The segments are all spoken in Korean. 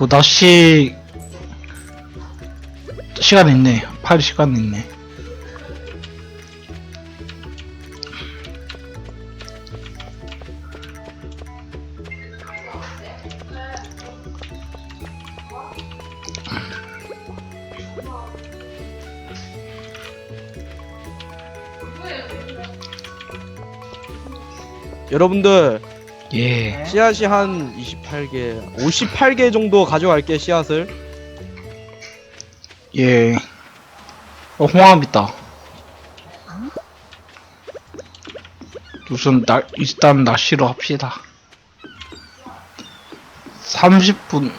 그 낚시 시간 있네. 팔 시간 있네. 여러분들 예. 씨앗이 한 28개 58개 정도 가져갈게 씨앗을 예. 어, 홍합 있다. 우선 날 일단 낚시로 합시다. 30분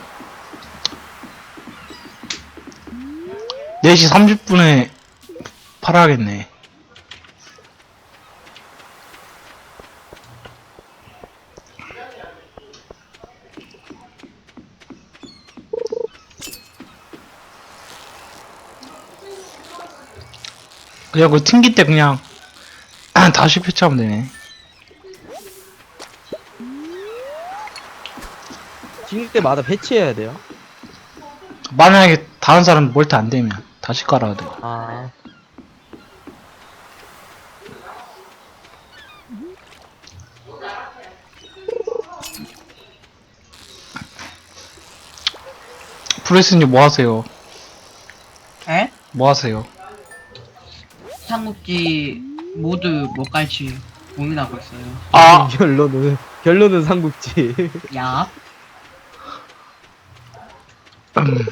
4시 30분에 팔아야겠네. 그냥 그 튕길 때 그냥 다시 표치하면 되네. 튕길 때마다 배치해야 돼요 만약에 다른 사람 멀티 안 되면 다시 깔아야 돼. 아 프레스님 뭐 하세요? 에? 뭐 하세요? 삼국지 모두 못 갈지 고민하고 있어요. 아, 결론은 결론은 삼국지 야, 음.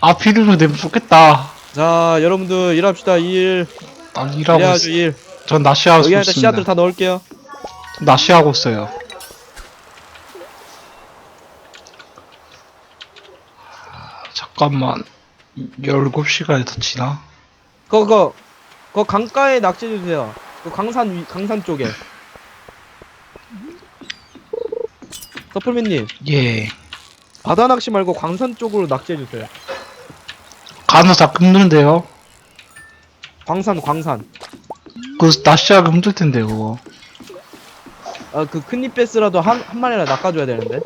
아 피르르 되면 좋겠다. 자 여러분들 일합시다 일 난 일하고 있어. 일전 낚시하고 여기 안에 있습니다. 씨앗들 다 넣을게요 낚시하고 있어요. 잠깐만 17시간이 더 지나? 그거 그거 강가에 낙지해 주세요 그 강산 위 강산 쪽에 서플맨님 예. 바다 낚시 말고 광산 쪽으로 낙지해 주세요 간호사 끊는데요? 광산 광산 그 낚시하기 힘들 텐데 그거. 아그 큰잎 베스라도 한, 한 마리나 낚아줘야 되는데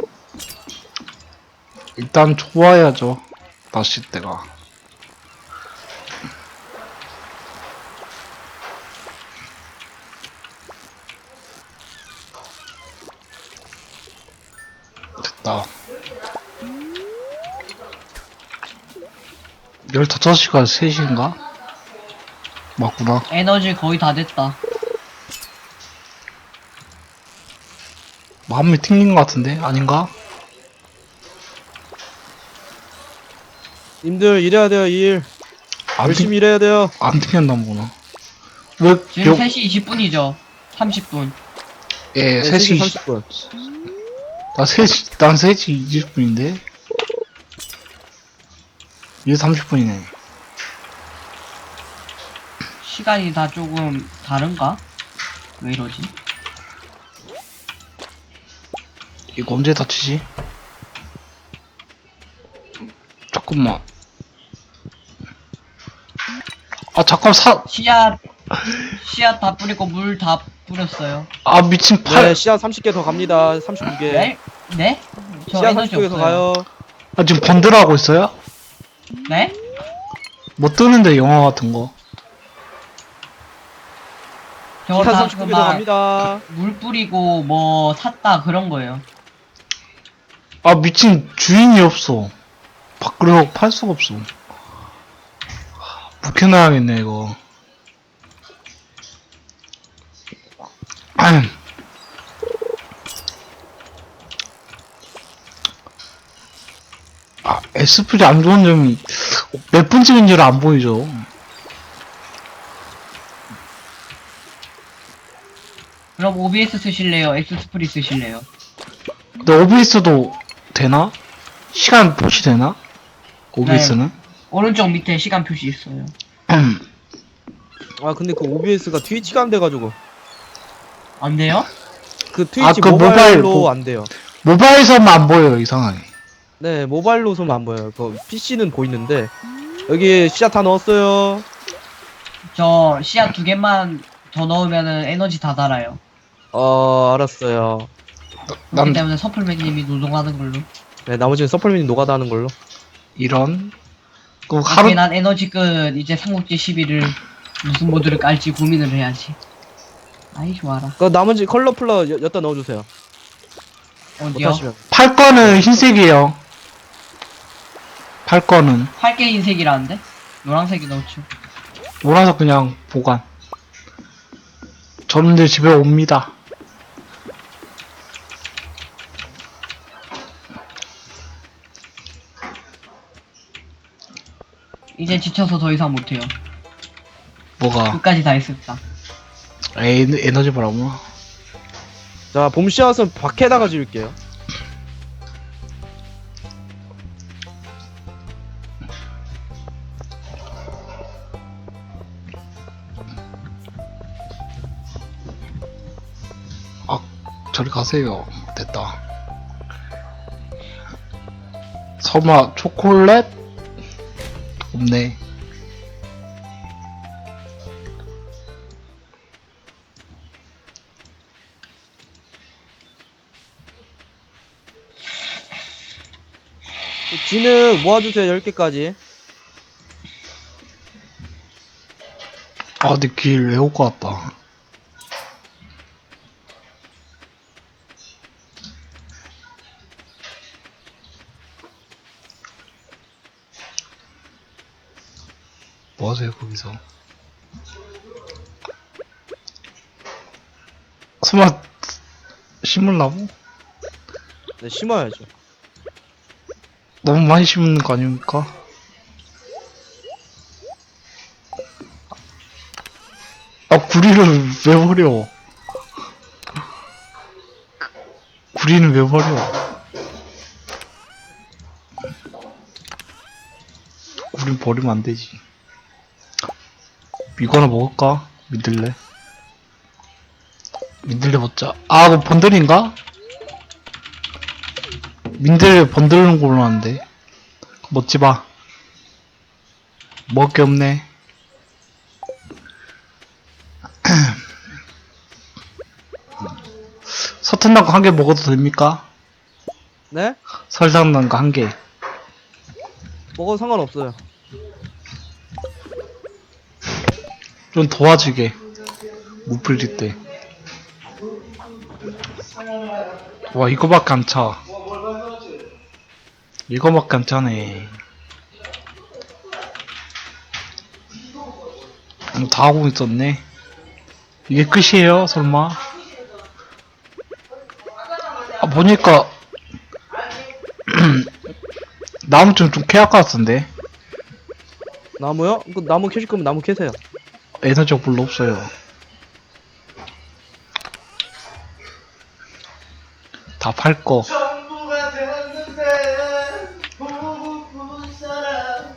일단 좋아야죠. 낚싯대가. 됐다. 15시간 3시인가? 맞구나. 에너지 거의 다 됐다. 마음이 튕긴 것 같은데? 아닌가? 님들 일해야 돼요 일 안, 열심히 튕, 일해야 돼요 안 튕겼나 보구나. 왜, 지금 여, 3시 20분이죠. 30분. 예, 네, 3시 30분 나 3시, 난 3시 20분인데? 이게 30분이네. 시간이 다 조금 다른가? 왜 이러지? 이거 언제 다치지? 잠깐만. 아, 잠깐, 사, 씨앗, 씨앗 다 뿌리고 물 다 뿌렸어요. 아, 미친 네 팔. 씨앗 30개 더 갑니다 32개 네? 네? 저 씨앗 에너지 30개 더 없어요. 가요 아, 지금 번들하고 있어요? 네? 뭐 뜨는데, 영화 같은 거. 저거 씨앗 다 39개 더 그막 갑니다 물 뿌리고 뭐 샀다 그런 거예요. 아, 미친 주인이 없어. 밖으로 팔 수가 없어. 묵혀놔야겠네, 이거. 아흠. 아, 에스플이 안 좋은 점이 몇 분 찍은지를 안 보이죠. 그럼 OBS 쓰실래요? 엑스스프리 쓰실래요? 근데 OBS도 되나? 시간 표시 되나? OBS는? 오른쪽 밑에 시간 표시 있어요. 아 근데 그 OBS가 트위치가 안 돼가지고 안 돼요? 그 트위치 아, 그 모바일 모바일로 뭐- 안 돼요 모바일에서만 안 보여요, 이상하게. 네 모바일 로서는 안 보여요 그 PC는 보이는데 여기 씨앗 다 넣었어요 저 씨앗 두 개만 더 넣으면은 에너지 다 달아요. 어 알았어요 그렇기 난, 때문에 서플맨님이 노동하는 걸로. 네, 나머지는 서플민이 노가다 하는 걸로. 이런. 그럼 하루... 하루, 난 에너지 끝 이제 삼국지 11을 무슨 모드를 깔지 고민을 해야지 아이 좋아라 그 나머지 컬러 플러 여, 여기다 넣어주세요. 어디요? 못하시면. 팔 거는 흰색이에요. 팔 거는. 8개 흰색이라는데? 노란색이 넣죠 몰아서 그냥 보관. 저는 이제 집에 옵니다. 이제 지쳐서 더 이상 못해요 뭐가? 끝까지 다 했었다 에이, 에너지 바라고. 자, 봄 씨앗은 밖에다가 지을게요. 가세요. 됐다. 설마 초콜릿? 없네. 진흙 모아주세요, 10개까지. 아, 근데 길 외울 것 같다. 심으려고? 네, 심어야죠. 너무 많이 심는 거 아닙니까? 아, 구리를 왜 버려? 구리는 왜 버려? 구리 버리면 안 되지. 이거 하나 먹을까? 민들레. 민들레 먹자. 아, 그 번들인가? 민들레 번들는 걸로 아는데. 먹지 마. 먹을 게 없네. 서툰 난 거 한 개 먹어도 됩니까? 네? 설탕 난거 한 개. 먹어도 상관없어요. 좀 도와주게. 못 풀릴 때. 와, 이거밖에 안 차. 이거밖에 안 차네. 음, 다 하고 있었네. 이게 끝이에요, 설마? 아, 보니까, 나무 좀, 좀 캐야 할것 같은데. 나무요? 그 나무 캐실 거면 나무 캐세요. 에너지가 별로 없어요. 다팔 거. 전부가 되었는데 보고픈 사람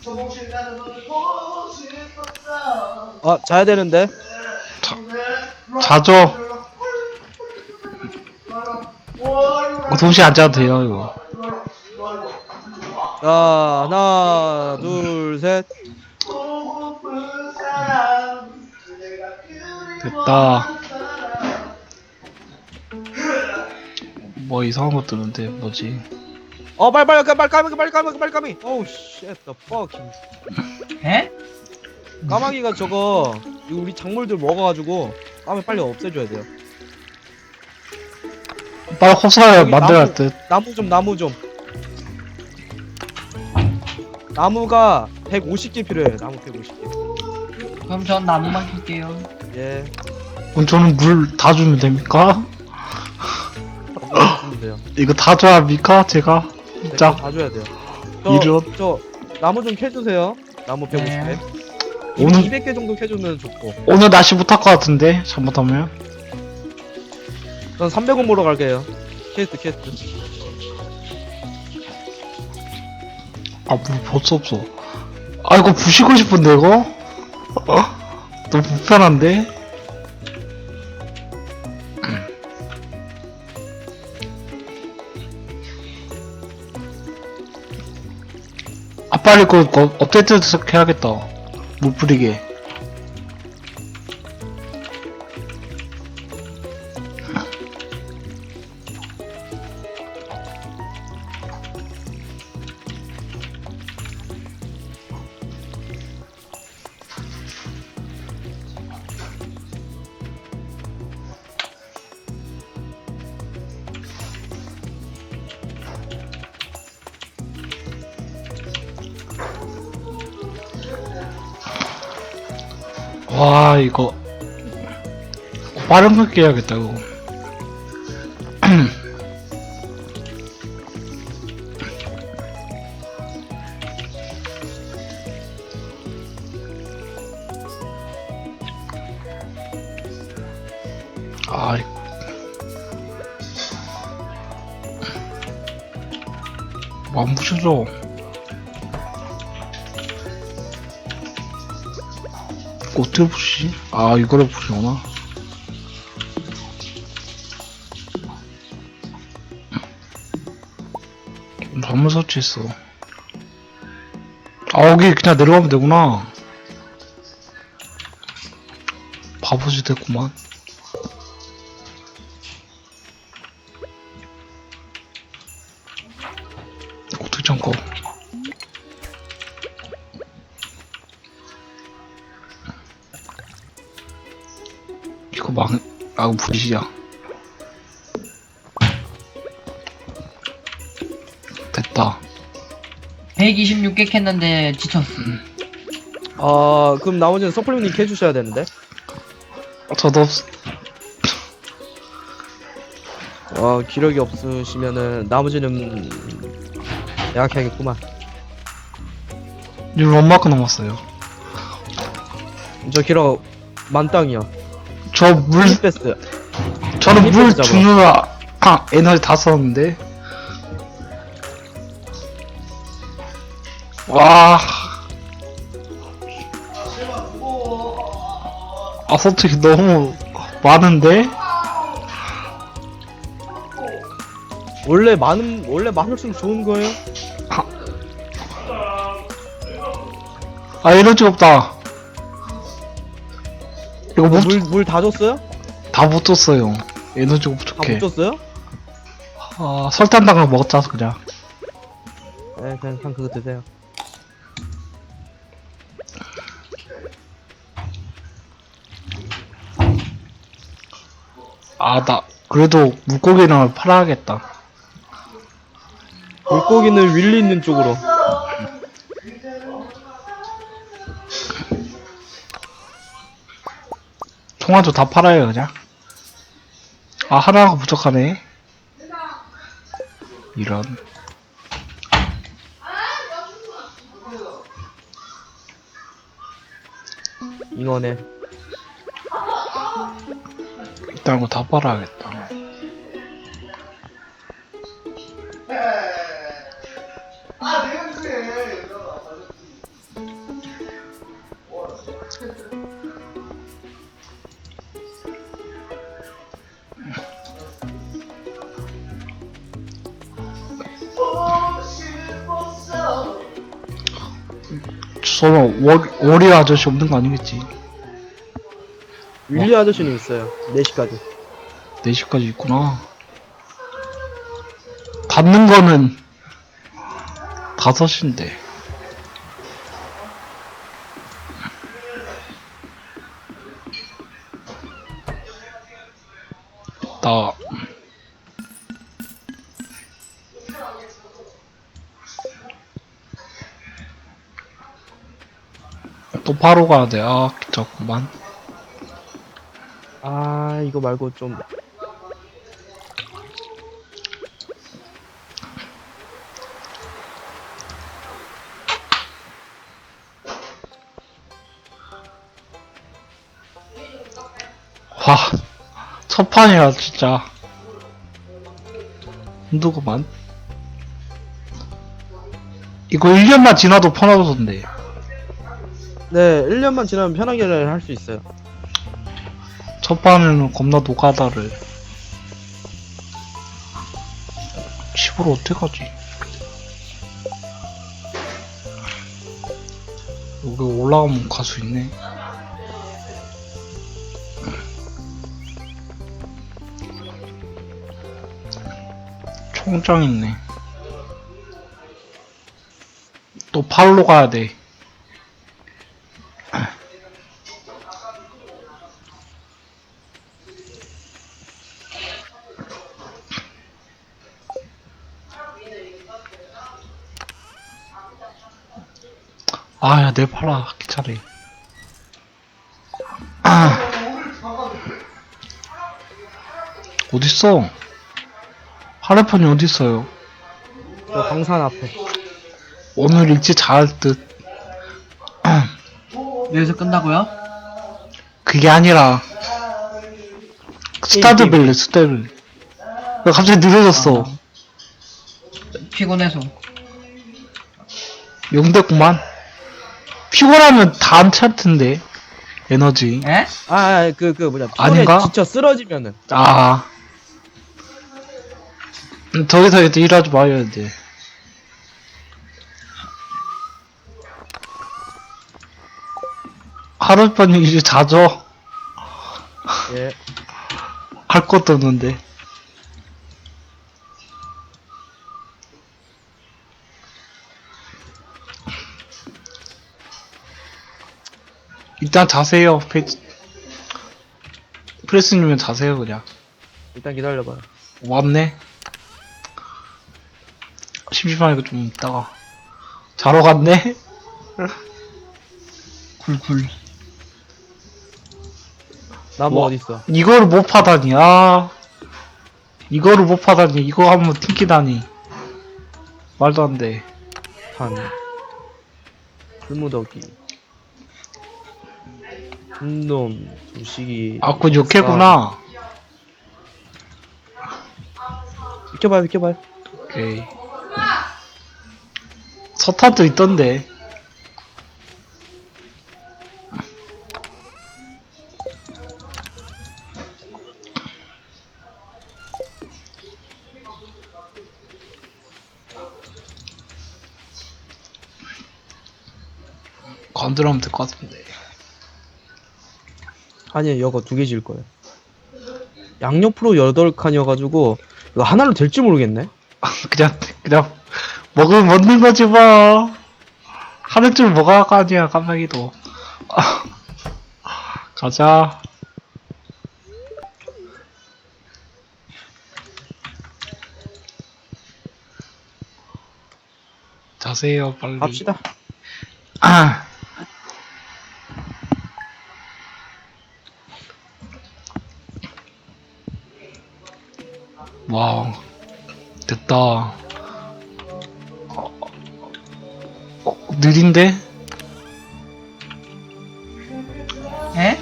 소복실 가는 걸 보고 싶었어 아, 자야 되는데. 자죠. 이거 동시에 안 자도 돼요, 이거. 자, 하나, 둘, 셋. 보고픈 사람 내가 됐다. 뭐 이상한 거 뜨는데, 뭐지? 어, 빨리, 빨리, 빨리, 까마귀, 빨리, 까마귀, 빨리, 까마귀. 어우, 쉣, the fuck. 에? 까마귀가 저거, 이거 우리 작물들 먹어가지고, 까마귀 빨리 없애줘야 돼요. 빨리 여기 만들어야 할 나무. 듯. 나무 좀, 나무 좀. 나무가 150개 필요해요, 나무 150개. 그럼 전 나무만 캘게요 예. 그럼 저는 물 다 주면 됩니까? 돼요. 이거 다 줘야 합니까? 제가? 네, 자, 다 줘야 돼요. 이런. 저, 나무 좀 캐주세요. 나무 150개. 네. 오늘- 200개 정도 캐주면 좋고. 오늘 날씨 못할 것 같은데, 잘못하면. 전 300원 모러 갈게요. 캐스트, 캐스트. 아, 물 벌써 없어. 아, 이거 부시고 싶은데, 이거? 어? 너무 불편한데? 빨리 그, 그 업데이트 해야겠다. 물 뿌리게. 와 이거. 빠른 해야겠다 이거 아 이- 뭐안 부셔져 어떻게 부시지? 아 이거를 부시구나. 잘못 설치했어. 아 여기 그냥 내려가면 되구나. 바보지 됐구만. 어떻게 잠깐 이거 망, 아, 부리시야. 됐다. 126개 캤는데 지쳤어. 아 그럼 나머지는 서플링님 해주셔야 되는데 저도 없, 어 기력이 없으시면은 나머지는 양악해야겠구만 지금 엄마가 넘었어요. 저 기력 만땅이야 저 물, 베스트 저는 물 잡아. 주느라, 아, 에너지 다 썼는데. 와. 아, 솔직히 너무 많은데? 원래 많은 원래 많을수록 좋은 거예요 아, 에너지 없다. 이거 못, 물 물 다 줬어요? 다 못 줬어요. 에너지가 다 부족해. 못 줬어요? 아, 설탕 당을 먹었자, 그냥. 네 그냥 그냥 그거 드세요 아, 나, 그래도 물고기를 팔아야겠다. 물고기는 윌리 있는 쪽으로 통화도 다 팔아요, 그냥. 아, 하나가 부족하네. 이런. 인원에 일단 이거 다 팔아야겠다. 설마 월, 월이 아저씨 없는 거 아니겠지? 윌리 아저씨는 있어요 4시까지 4시까지 있구나. 닫는 거는 5시인데. 바로 가야 돼. 아, 귀찮구만. 아 이거 말고 좀 와, 첫 판이라 진짜 힘들구만. 이거 1년만 지나도 편하던데. 네, 1년만 지나면 편하게 할 수 있어요. 첫 판에는 겁나 노가다를. 10으로 어떻게 가지? 여기 올라가면 갈 수 있네. 총장 있네. 또 팔로 가야 돼. 아, 야, 내 팔아. 귀찮아. 아. 어딨어? 하레판이 어딨어요? 저 광산 앞에. 오늘 일찍 잘할 듯. 여기서 끝나고요? 그게 아니라 스타드밸리 스타드밸리 왜 갑자기 느려졌어 피곤해서. 영대구만 피곤하면 다안찰 텐데 에너지 에? 아, 아, 그, 그, 뭐냐. 피곤에 아닌가? 지쳐 쓰러지면은. 아 음, 더 이상 이제 일하지 마요 이제 하룻밤 이제 자죠 예. 할 것도 없는데 일단 자세요 페이지 프레스님은 자세요 그냥 일단 기다려봐요. 왔네 심심하니까 좀 있다가 자러 갔네 쿨쿨. 나무 뭐? 어딨어? 이거를 못 파다니 아 이거를 못 파다니 이거 한번 튕기다니 말도 안돼 단. 풀무더기. 놈, 두시기. 아 그건 욕해구나 비켜봐요, 비켜봐요. 오케이 서탄도 있던데 건드려면 될 것 같은데 아니, 이거 두개질 거예요. 양옆으로 8칸이어가지고, 이거 하나로 될지 모르겠네? 그냥 그냥 먹으면 먹는 거지 뭐 하는 줄 뭐가 할거 아니야 깜빡이도 가자 자세요 빨리 갑시다. 아. 와우 됐다 어, 어, 느린데? 에?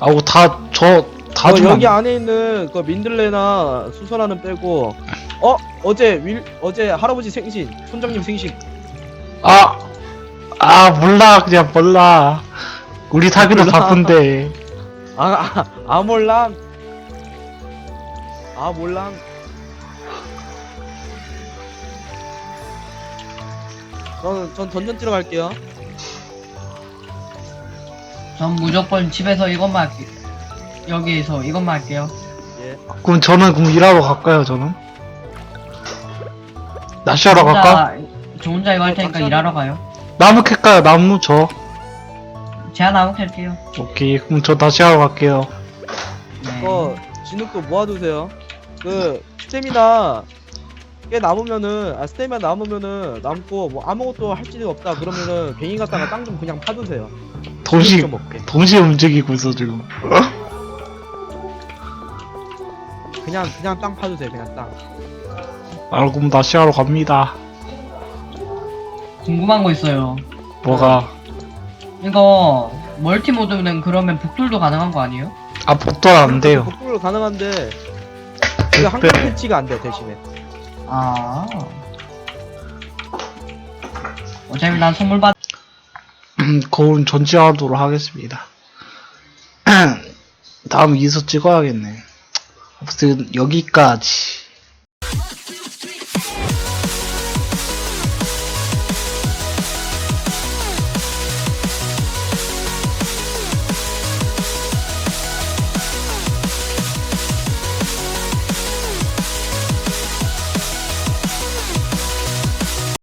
아우 다저다 어, 주면 여기 안- 안에 있는 그 민들레나 수선화는 빼고, 어? 어제 윌, 어제 할아버지 생신, 손장님 생신. 아, 아 몰라 그냥 몰라 우리 사귀로 몰라. 바쁜데 아, 아, 아 몰랑. 아 몰랑. 저는 전 던전 뛰러 갈게요. 전 무조건 집에서 이것만 할게. 여기에서 이것만 할게요. 예. 그럼 저는 그럼 일하러 갈까요 저는? 낚시하러 갈까? 저 혼자 이거 할 테니까 어, 일하러 가요. 나무 캘까요 나무 저 제가 나무 캘게요. 오케이 그럼 저 낚시하러 갈게요 네. 그거 진흙도 모아두세요. 그 스태미나 꽤 남으면은 아 스태미나 남으면은 남고 뭐 아무것도 할 일이 없다 그러면은 뱅이 갖다가 땅 좀 그냥 파두세요. 동시 좀 먹게. 동시에 움직이고 있어 지금 그냥 그냥 땅 파두세요. 그냥 땅. 아 그럼 낚시하러 갑니다 궁금한 거 있어요. 뭐가 이거 멀티 모드는 그러면 복돌도 가능한 거 아니에요? 아 복돌 안 돼요 복구를 가능한데 그 한글 네. 패치가 안 돼 대신에. 아. 어차피 난 선물 받. 음, 그건 전지하도록 하겠습니다 다음 이서 찍어야겠네 아무튼 여기까지